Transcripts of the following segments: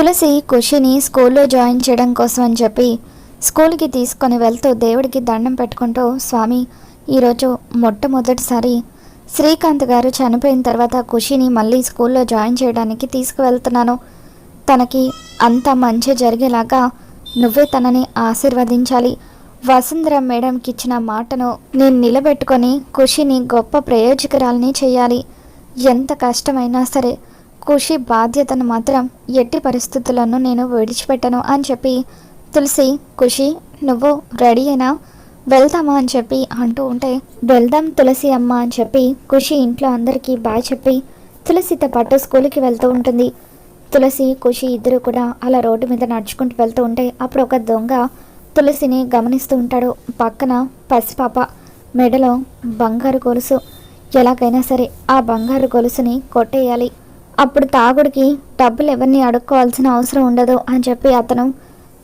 తులసి ఖుషిని స్కూల్లో జాయిన్ చేయడం కోసం అని చెప్పి స్కూల్కి తీసుకొని వెళ్తూ దేవుడికి దండం పెట్టుకుంటూ స్వామి ఈరోజు మొట్టమొదటిసారి శ్రీకాంత్ గారు చనిపోయిన తర్వాత ఖుషిని మళ్ళీ స్కూల్లో జాయిన్ చేయడానికి తీసుకువెళ్తున్నాను. తనకి అంత మంచి జరిగేలాగా నువ్వే తనని ఆశీర్వదించాలి. వసుంధర మేడంకి ఇచ్చిన మాటను నేను నిలబెట్టుకొని ఖుషిని గొప్ప ప్రయోజకురాలని చేయాలి. ఎంత కష్టమైనా సరే ఖుషి బాధ్యతను మాత్రం ఎట్టి పరిస్థితులను నేను విడిచిపెట్టను అని చెప్పి తులసి ఖుషి నువ్వు రెడీ అయినా వెళ్దామా అని చెప్పి అంటూ ఉంటే వెళ్దాం తులసి అమ్మ అని చెప్పి ఖుషి ఇంట్లో అందరికీ బాయ్ చెప్పి తులసితో పాటు స్కూల్కి వెళ్తూ ఉంటుంది. తులసి ఖుషి ఇద్దరు కూడా అలా రోడ్డు మీద నడుచుకుంటూ వెళ్తూ ఉంటే అప్పుడు ఒక దొంగ తులసిని గమనిస్తూ ఉంటాడు. పక్కన పసిపాప మెడలో బంగారు గొలుసు. ఎలాగైనా సరే ఆ బంగారు గొలుసుని కొట్టేయాలి. అప్పుడు తాగుడికి డబ్బులు ఎవరిని అడుక్కోవాల్సిన అవసరం ఉండదు అని చెప్పి అతను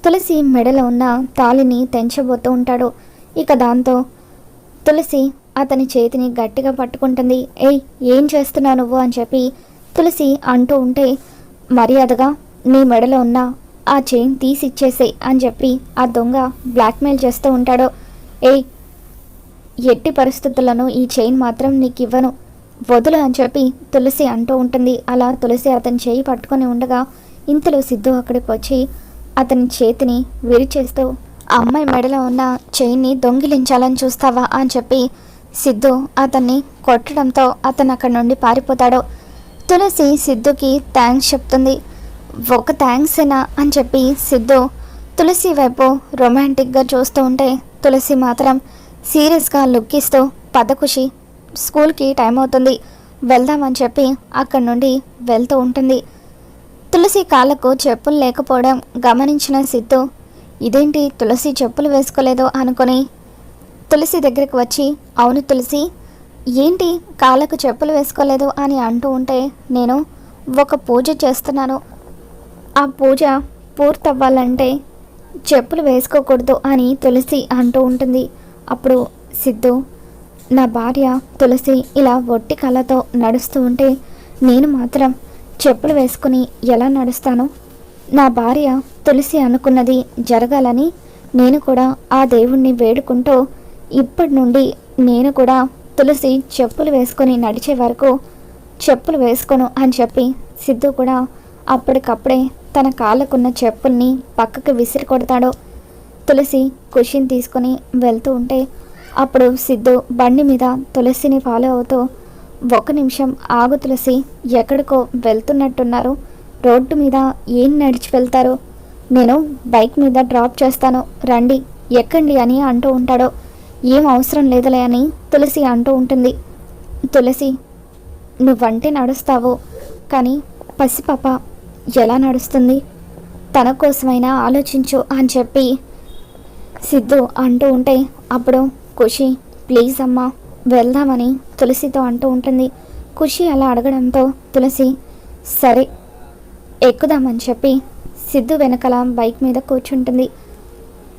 తులసి మెడలో ఉన్న తాళిని తెంచబోతూ ఉంటాడు. ఇక దాంతో తులసి అతని చేతిని గట్టిగా పట్టుకుంటుంది. ఏయ్ ఏం చేస్తున్నావు నువ్వు? అని చెప్పి తులసి అంటూ ఉంటే మర్యాదగా నీ మెడలో ఉన్న ఆ చైన్ తీసిచ్చేసే అని చెప్పి ఆ దొంగ బ్లాక్మెయిల్ చేస్తూ ఉంటాడు. ఏయ్ ఎట్టి పరిస్థితులను ఈ చైన్ మాత్రం నీకు ఇవ్వను వదులు అని చెప్పి తులసి అంటూ ఉంటుంది. అలా తులసి అతని చేయి పట్టుకొని ఉండగా ఇంతలో సిద్ధు అక్కడికి వచ్చి అతని చేతిని విరిచేస్తూ ఆ అమ్మాయి మెడలో ఉన్న చేయిని దొంగిలించాలని చూస్తావా? అని చెప్పి సిద్ధు అతన్ని కొట్టడంతో అతను అక్కడి నుండి పారిపోతాడు. తులసి సిద్ధుకి థ్యాంక్స్ చెప్తుంది. ఒక థ్యాంక్స్ ఏనా? అని చెప్పి సిద్ధు తులసి వైపు రొమాంటిక్గా చూస్తూ ఉంటే తులసి మాత్రం సీరియస్గా లుక్ ఇస్తూ పదకుషి స్కూల్కి టైం అవుతుంది. వెళ్దామని చెప్పి అక్కడి నుండి వెళ్తూ ఉంటుంది. తులసి కాళ్ళకు చెప్పులు లేకపోవడం గమనించిన సిద్ధు ఇదేంటి తులసి చెప్పులు వేసుకోలేదు? అనుకొని తులసి దగ్గరికి వచ్చి అవును తులసి ఏంటి కాళ్ళకు చెప్పులు వేసుకోలేదు? అని అంటూ ఉంటే నేను ఒక పూజ చేస్తున్నాను. ఆ పూజ పూర్తవ్వాలంటే చెప్పులు వేసుకోకూడదు అని తులసి అంటూ ఉంటుంది. అప్పుడు సిద్ధు నా భార్య తులసి ఇలా ఒట్టి కళ్ళతో నడుస్తూ ఉంటే నేను మాత్రం చెప్పులు వేసుకుని ఎలా నడుస్తాను? నా భార్య తులసి అనుకున్నది జరగాలని నేను కూడా ఆ దేవుణ్ణి వేడుకుంటూ ఇప్పటి నుండి నేను కూడా తులసి చెప్పులు వేసుకొని నడిచే వరకు చెప్పులు వేసుకోను అని చెప్పి సిద్ధు కూడా అప్పటికప్పుడే తన కాళ్ళకున్న చెప్పుల్ని పక్కకు విసిరి కొడతాడు. తులసి కుషిని తీసుకొని వెళ్తూ ఉంటే అప్పుడు సిద్ధు బండి మీద తులసిని ఫాలో అవుతూ ఒక నిమిషం ఆగు తులసి ఎక్కడికో వెళ్తున్నట్టున్నారు. రోడ్డు మీద ఏం నడిచి వెళ్తారు? నేను బైక్ మీద డ్రాప్ చేస్తాను. రండి ఎక్కండి అని అంటూ ఉంటాడో. ఏం అవసరం లేదులే అని తులసి అంటూ ఉంటుంది. తులసి నువ్వంటే నడుస్తావు కానీ పసిపాప ఎలా నడుస్తుంది? తన కోసమైనా ఆలోచించు అని చెప్పి సిద్ధు అంటూ ఉంటే అప్పుడు ఖుషి ప్లీజ్ అమ్మా వెళ్దామని తులసితో అంటూ ఉంటుంది. ఖుషి అలా అడగడంతో తులసి సరే ఎక్కుదామని చెప్పి సిద్ధు వెనకాల బైక్ మీద కూర్చుంటుంది.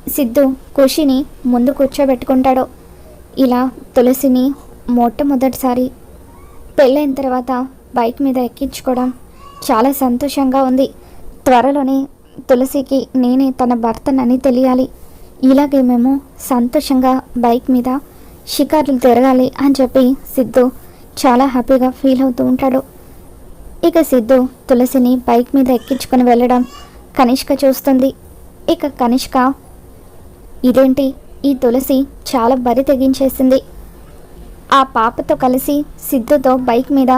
సిద్ధు ఖుషిని ముందు కూర్చోబెట్టుకుంటాడు. ఇలా తులసిని మొట్టమొదటిసారి పెళ్ళైన తర్వాత బైక్ మీద ఎక్కించుకోవడం చాలా సంతోషంగా ఉంది. త్వరలోనే తులసికి నేనే తన భర్తనని తెలియాలి. ఇలాగే మేము సంతోషంగా బైక్ మీద షికార్లు తిరగాలి అని చెప్పి సిద్ధు చాలా హ్యాపీగా ఫీల్ అవుతూ ఉంటాడు. ఇక సిద్ధు తులసిని బైక్ మీద ఎక్కించుకొని వెళ్ళడం కనిష్క చూస్తుంది. ఇక కనిష్క ఇదేంటి? ఈ తులసి చాలా బరి తెగించేసింది. ఆ పాపతో కలిసి సిద్ధుతో బైక్ మీద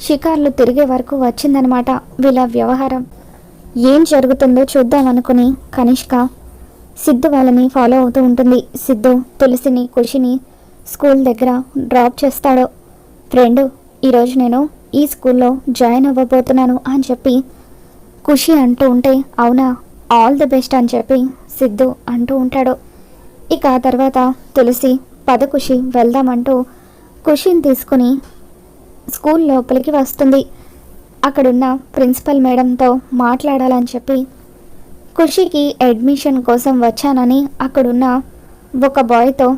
షికార్లు తిరిగే వరకు వచ్చిందనమాట వీళ్ళ వ్యవహారం. ఏం జరుగుతుందో చూద్దాం అనుకుని కనిష్క సిద్ధు వాళ్ళని ఫాలో అవుతూ ఉంటుంది. సిద్ధు తులసిని ఖుషిని స్కూల్ దగ్గర డ్రాప్ చేస్తాడు. ఫ్రెండ్ ఈరోజు నేను ఈ స్కూల్లో జాయిన్ అవ్వబోతున్నాను అని చెప్పి ఖుషి అంటూ ఉంటే అవునా ఆల్ ది బెస్ట్ అని చెప్పి సిద్ధు అంటూ ఉంటాడు. ఇక ఆ తర్వాత తులసి పద ఖుషి వెళ్దామంటూ ఖుషిని తీసుకుని స్కూల్ లోపలికి వస్తుంది. అక్కడున్న ప్రిన్సిపల్ మేడంతో మాట్లాడాలని చెప్పి ఖుషికి అడ్మిషన్ కోసం వచ్చానని అక్కడున్న ఒక బాయ్తో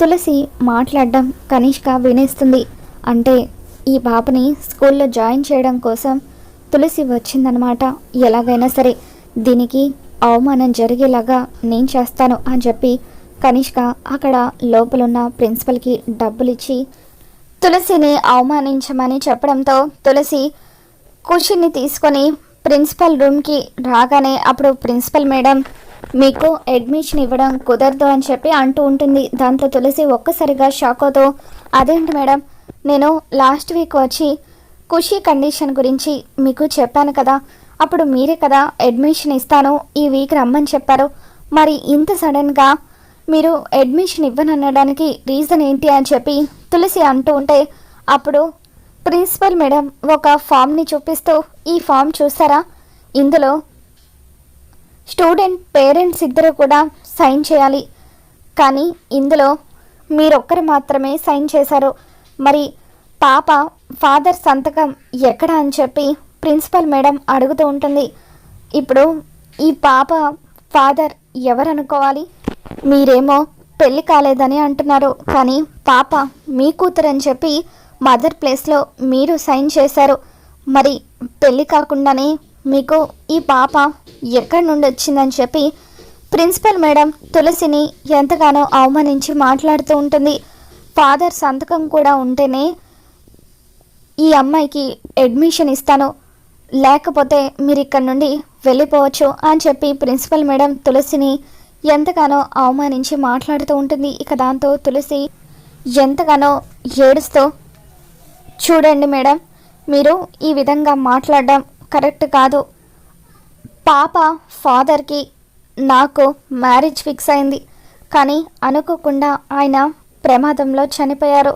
తులసి మాట్లాడడం కనిష్క వినేస్తుంది. అంటే ఈ పాపని స్కూల్లో జాయిన్ చేయడం కోసం తులసి వచ్చిందనమాట ఎలాగైనా సరే దీనికి అవమానం జరిగేలాగా నేను చేస్తాను అని చెప్పి కనిష్క అక్కడ లోపలున్న ప్రిన్సిపల్కి డబ్బులిచ్చి తులసిని అవమానించమని చెప్పడంతో తులసి కుషిని తీసుకొని ప్రిన్సిపల్ రూమ్కి రాగానే అప్పుడు ప్రిన్సిపల్ మేడం మీకు అడ్మిషన్ ఇవ్వడం కుదరదు అని చెప్పి అంటూ ఉంటుంది. దాంతో తులసి ఒక్కసారిగా షాక్ అవుతూ అదేంటి మేడం నేను లాస్ట్ వీక్ వచ్చి ఖుషీ కండిషన్ గురించి మీకు చెప్పాను కదా అప్పుడు మీరే కదా అడ్మిషన్ ఇస్తాను ఈ వీక్ రమ్మని చెప్పారు. మరి ఇంత సడన్గా మీరు అడ్మిషన్ ఇవ్వననడానికి రీజన్ ఏంటి అని చెప్పి తులసి అంటూ ఉంటే అప్పుడు ప్రిన్సిపల్ మేడం ఒక ఫామ్ని చూపిస్తూ ఈ ఫామ్ చూసారా? ఇందులో స్టూడెంట్ పేరెంట్స్ ఇద్దరు కూడా సైన్ చేయాలి. కానీ ఇందులో మీరొక్కరు మాత్రమే సైన్ చేశారు. మరి పాప ఫాదర్ సంతకం ఎక్కడ అని చెప్పి ప్రిన్సిపల్ మేడం అడుగుతూ ఉంటుంది. ఇప్పుడు ఈ పాప ఫాదర్ ఎవరు అనుకోవాలి మీరేమో పెళ్ళి కాలేదని అంటున్నారు. కానీ పాప మీ కూతురు అని చెప్పి మదర్ ప్లేస్లో మీరు సైన్ చేశారు. మరి పెళ్ళి కాకుండానే మీకు ఈ పాప ఎక్కడి నుండి వచ్చిందని చెప్పి ప్రిన్సిపల్ మేడం తులసిని ఎంతగానో అవమానించి మాట్లాడుతూ ఉంటుంది. ఫాదర్ సంతకం కూడా ఉంటేనే ఈ అమ్మాయికి అడ్మిషన్ ఇస్తాను. లేకపోతే మీరు ఇక్కడ నుండి వెళ్ళిపోవచ్చు అని చెప్పి ప్రిన్సిపల్ మేడం తులసిని ఎంతగానో అవమానించి మాట్లాడుతూ ఉంటుంది. ఇక దాంతో తులసి ఎంతగానో ఏడుస్తూ చూడండి మేడం మీరు ఈ విధంగా మాట్లాడడం కరెక్ట్ కాదు. పాప ఫాదర్కి నాకు మ్యారేజ్ ఫిక్స్ అయింది. కానీ అనుకోకుండా ఆయన ప్రమాదంలో చనిపోయారు.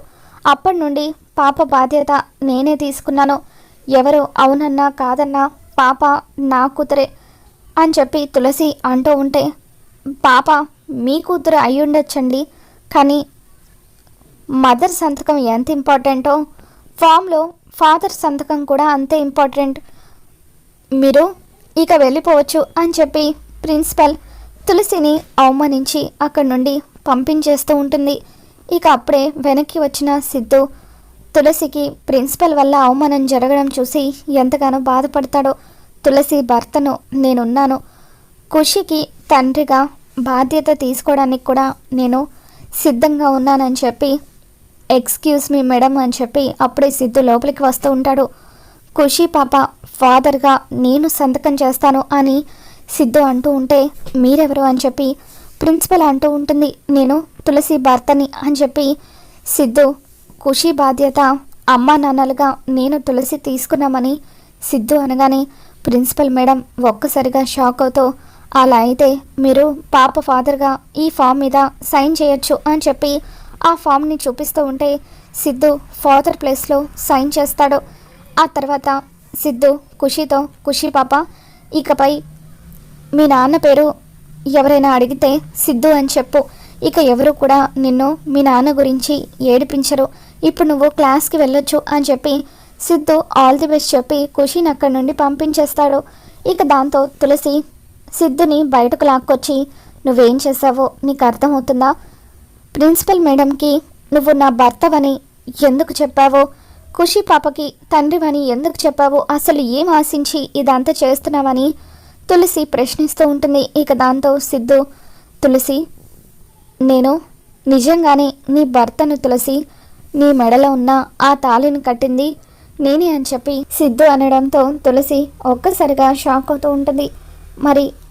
అప్పటి నుండి పాప బాధ్యత నేనే తీసుకున్నాను. ఎవరు అవునన్నా కాదన్నా పాప నా కూతురే అని చెప్పి తులసి అంటూ ఉంటే పాప మీ కూతురు అయ్యుండొచ్చండి. కానీ మదర్ సంతకం ఎంత ఇంపార్టెంటో ఫామ్లో ఫాదర్ సంతకం కూడా అంతే ఇంపార్టెంట్. మీరు ఇక వెళ్ళిపోవచ్చు అని చెప్పి ప్రిన్సిపల్ తులసిని అవమానించి అక్కడి నుండి పంపించేస్తూ ఉంటుంది. ఇక అప్పుడే వెనక్కి వచ్చిన సిద్ధు తులసికి ప్రిన్సిపల్ వల్ల అవమానం జరగడం చూసి ఎంతగానో బాధపడతాడో. తులసి భర్తను నేనున్నాను. ఖుషికి తండ్రిగా బాధ్యత తీసుకోవడానికి కూడా నేను సిద్ధంగా ఉన్నానని చెప్పి ఎక్స్క్యూజ్ మీ మేడం అని చెప్పి అప్పుడే సిద్ధు లోపలికి వస్తూ ఉంటాడు. ఖుషి పాప ఫాదర్గా నేను సంతకం చేస్తాను అని సిద్ధు అంటూ ఉంటే మీరెవరు? అని చెప్పి ప్రిన్సిపల్ అంటూ ఉంటుంది. నేను తులసి భర్తని అని చెప్పి సిద్ధు ఖుషి బాధ్యత అమ్మా నాన్నలుగా నేను తులసి తీసుకున్నామని సిద్ధు అనగానే ప్రిన్సిపల్ మేడం ఒక్కసారిగా షాక్ అవుతూ అలా అయితే మీరు పాప ఫాదర్గా ఈ ఫామ్ మీద సైన్ చేయొచ్చు అని చెప్పి ఆ ఫామ్ని చూపిస్తూ ఉంటే సిద్ధు ఫాదర్ ప్లేస్లో సైన్ చేస్తాడు. ఆ తర్వాత సిద్ధు ఖుషితో ఖుషి పాప ఇకపై మీ నాన్న పేరు ఎవరైనా అడిగితే సిద్ధు అని చెప్పు. ఇక ఎవరు కూడా నిన్ను మీ నాన్న గురించి ఏడిపించరు. ఇప్పుడు నువ్వు క్లాస్కి వెళ్ళొచ్చు అని చెప్పి సిద్ధు ఆల్ ది బెస్ట్ చెప్పి ఖుషిని అక్కడి నుండి పంపించేస్తాడు. ఇక దాంతో తులసి సిద్ధుని బయటకు లాక్కొచ్చి నువ్వేం చేసావో నీకు అర్థమవుతుందా? ప్రిన్సిపల్ మేడంకి నువ్వు నా భర్తవని ఎందుకు చెప్పావో ఖుషి పాపకి తండ్రివని ఎందుకు చెప్పావు అసలు ఏం ఆశించి ఇదంతా చేస్తున్నావని తులసి ప్రశ్నిస్తూ ఉంటుంది. ఇక దాంతో సిద్ధు తులసి నేను నిజంగానే నీ భర్తను తులసి నీ మెడలో ఉన్న ఆ తాళిని కట్టింది నేనే అని చెప్పి సిద్ధు అనడంతో తులసి ఒక్కసారిగా షాక్ అవుతూ ఉంటుంది. మరి